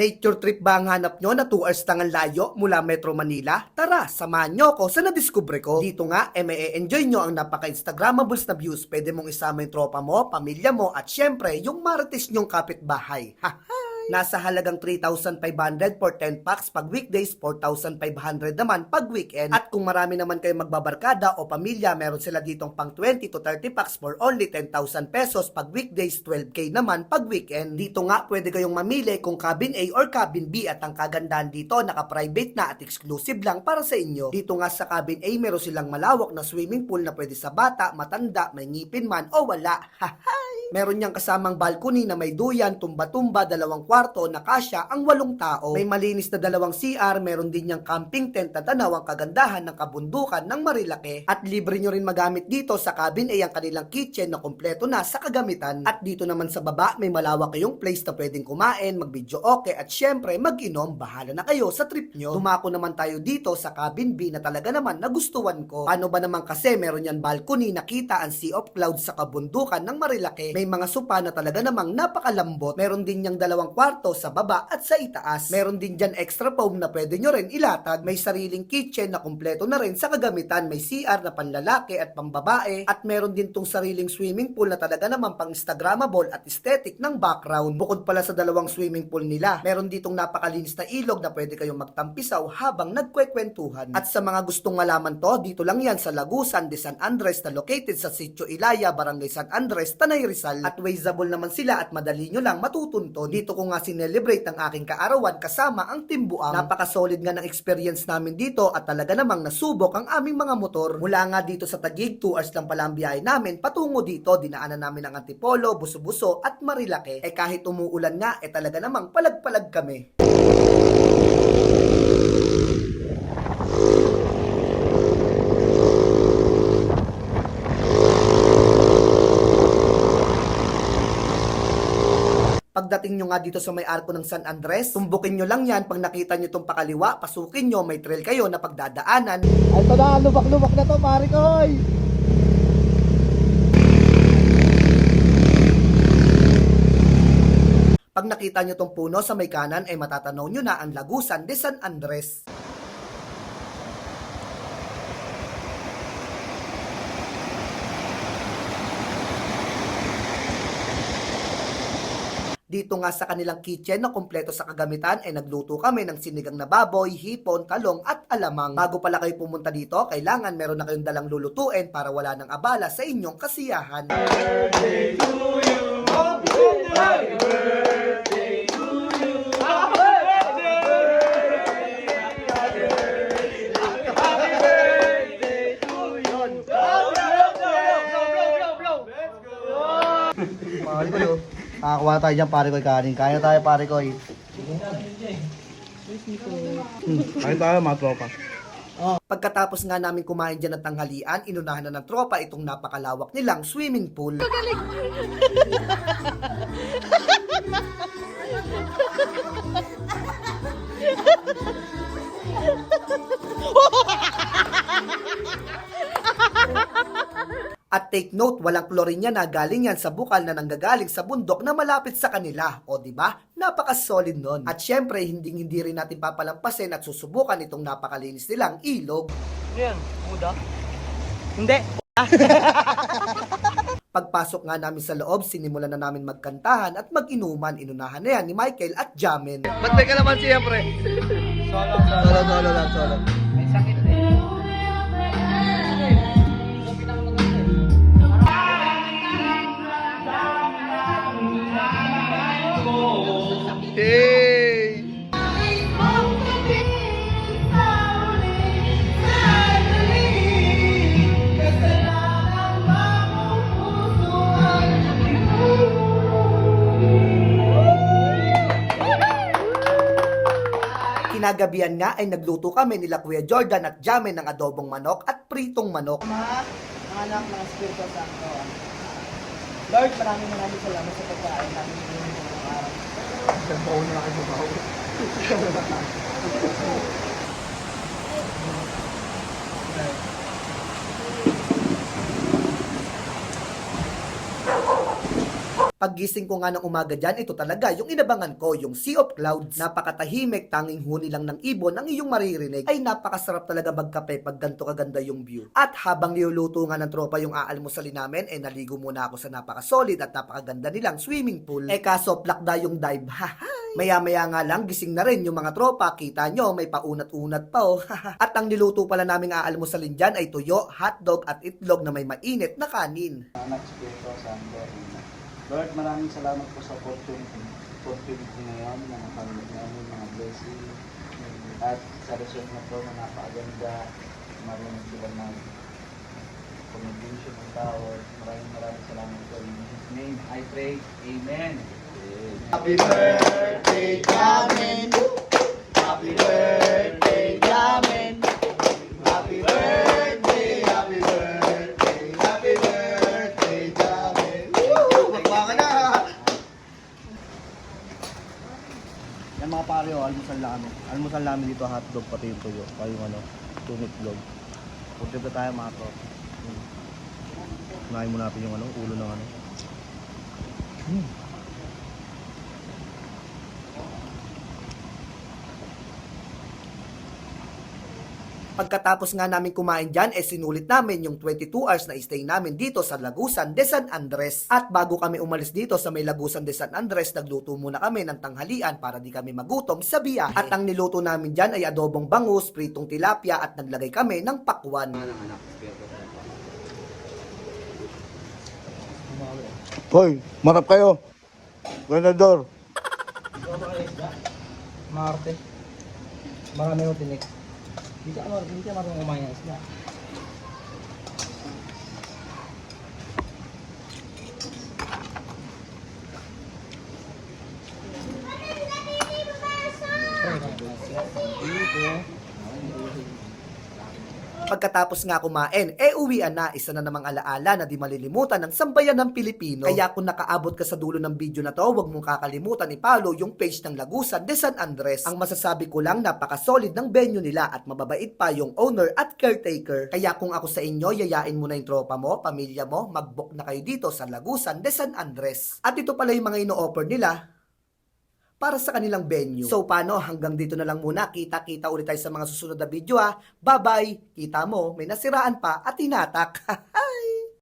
Nature trip ba ang hanap nyo na 2 hours tangang layo mula Metro Manila? Tara, samahan nyo ako sa nadiskubre ko. Dito nga, eh may enjoy nyo ang napaka-instagramables na views. Pwede mong isama yung tropa mo, pamilya mo, at syempre, yung marites nyong kapitbahay. Ha Nasa halagang 3,500 for 10 packs pag weekdays, 4,500 naman pag weekend. At kung marami naman kayo magbabarkada o pamilya, meron sila ditong pang 20 to 30 packs for only 10,000 pesos pag weekdays, 12k naman pag weekend. Dito nga pwede kayong mamili kung cabin A or cabin B at ang kagandahan dito naka-private na at exclusive lang para sa inyo. Dito nga sa cabin A meron silang malawak na swimming pool na pwede sa bata, matanda, may ngipin man o wala. Hahay! Meron niyang kasamang balcony na may duyan, tumba-tumba, dalawang kwarto na kasya ang walong tao. May malinis na dalawang CR, meron din niyang camping tent na tanaw ang kagandahan ng kabundukan ng Marilake. At libre niyo rin magamit dito sa cabin ay ang kanilang kitchen na kompleto na sa kagamitan. At dito naman sa baba, may malawak kayong place na pwedeng kumain, mag-video okay at syempre mag-inom. Bahala na kayo sa trip nyo. Dumako naman tayo dito sa cabin B na talaga naman nagustuhan ko. Paano ba naman kasi meron yan balcony nakita ang sea of clouds sa kabundukan ng Marilake. May mga sopa na talaga namang napakalambot. Meron din niyang dalawang kwarto sa baba at sa itaas. Meron din dyan extra foam na pwede nyo rin ilatag. May sariling kitchen na kumpleto na rin sa kagamitan. May CR na panlalaki at pambabae. At meron din tong sariling swimming pool na talaga namang pang Instagrammable at aesthetic ng background. Bukod pala sa dalawang swimming pool nila, meron ditong napakalinis na ilog na pwede kayong magtampisaw habang nagkwekwentuhan. At sa mga gustong malaman to, dito lang yan sa Lagusan de San Andres na located sa Sitio Ilaya, Barangay San Andres, Tanay Rizal. At wazeable naman sila at madali nyo lang matutunto. Dito ko nga sinelebrate ang aking kaarawan kasama ang timbuang. Napaka-solid nga ng experience namin dito at talaga namang nasubok ang aming mga motor. Mula nga dito sa Tagig, 2 hours lang pala ang biyahe namin. Patungo dito, dinaanan namin ang Antipolo, Buso-Buso at Marilake. Eh kahit umuulan nga, eh talaga namang palag-palag kami. Pagdating nyo nga dito sa may arko ng San Andres, tumbukin nyo lang yan. Pag nakita nyo itong pakaliwa, pasukin nyo, may trail kayo na pagdadaanan. Ay, ito na, lubak-lubak na to, pare ko, hoy. Pag nakita nyo tong puno sa may kanan, ay matatanaw nyo na ang Lagusan de San Andres. Dito nga sa kanilang kitchen na kompleto sa kagamitan ay nagluto kami ng sinigang na baboy, hipon, talong at alamang. Bago pala kayo pumunta dito, kailangan meron na kayong dalang lulutuin para wala nang abala sa inyong kasiyahan. Pare ko, yo. Nakakuha tayo dyan, pare ko, kanin. Kaya tayo, pare ko, eh. Hmm, Kaya tayo, mga tropa. Pagkatapos nga namin kumain dyan ng tanghalian, inunahan na ng tropa itong napakalawak nilang swimming pool. At take note, walang chlorine yan na galing yan sa bukal na nanggagaling sa bundok na malapit sa kanila. O di ba? Napaka-solid nun. At syempre, hindi hindi rin natin papalampasin at susubukan itong napakalinis nilang ilog. Ano yan? Muda? Hindi. Pagpasok nga namin sa loob, sinimulan na namin magkantahan at mag-inuman. Inunahan na yan ni Michael at Jamin. Ba't may kalaman siya, pre? Solo, Solo, solo solo. May sakit Kinagabihan nga ay nagluto kami nila Kuya Jordan at Jamin ng adobong manok at pritong manok. Mga anak ng Espiritu Santo. Lord, maraming maraming salamat sa pagkain namin ngayong araw. Pauna na kayo bawo. Paggising ko nga ng umaga dyan, ito talaga yung inabangan ko, yung Sea of Clouds. Napakatahimik, tanging huni lang ng ibon ang iyong maririnig. Ay napakasarap talaga magkape pag ganito kaganda yung view. At habang niluluto nga ng tropa yung aalmusalin namin, eh naligo muna ako sa napakasolid at napakaganda nilang swimming pool. Eh kaso plakda yung dive, hahay! Maya-maya nga lang, gising na rin yung mga tropa. Kita nyo, may paunat-unat pa oh. at ang niluto pala naming aalmusalin dyan ay tuyo, hotdog at itlog na may mainit na kanin. Amen. Lord, maraming salamat po sa opportunity, opportunity ngayon na nakamit namin mga blessing. At sa resort na po na napakaganda, marunong sila mag contribution ng tao. Maraming maraming salamat po. In His name, I pray. Amen. Happy birthday, Yan mga pare, oh, almusal namin. Almusal namin dito, hotdog, pati yung tuyo. Pa yung ano, tunit vlog. Punta pa tayo mga to. Hmm. Kunain mo natin yung ano, ulo ng ano. Hmm. Pagkatapos nga namin kumain dyan, eh sinulit namin yung 22 hours na stay namin dito sa Lagusan de San Andres. At bago kami umalis dito sa may Lagusan de San Andres, nagluto muna kami ng tanghalian para di kami magutom sa biyahe. At ang niluto namin dyan ay adobong bangus, pritong tilapia at naglagay kami ng pakwan. Hoy, marap kayo. Granador. Marte. Marami yung tinik. Hindi ka, marunong kumain ng Pagkatapos nga kumain, eh uwian na isa na namang alaala na di malilimutan ng sambayan ng Pilipino. Kaya kung nakaabot ka sa dulo ng video na to, huwag mong kakalimutan i-follow yung page ng Lagusan de San Andres. Ang masasabi ko lang, napaka-solid ng venue nila at mababait pa yung owner at caretaker. Kaya kung ako sa inyo, yayain mo na yung tropa mo, pamilya mo, mag-book na kayo dito sa Lagusan de San Andres. At ito pala yung mga ino-offer nila para sa kanilang venue. So paano, hanggang dito na lang muna. Kita-kita ulit tayo sa mga susunod na video ha. Bye-bye! Kita mo, may nasiraan pa at tinatak.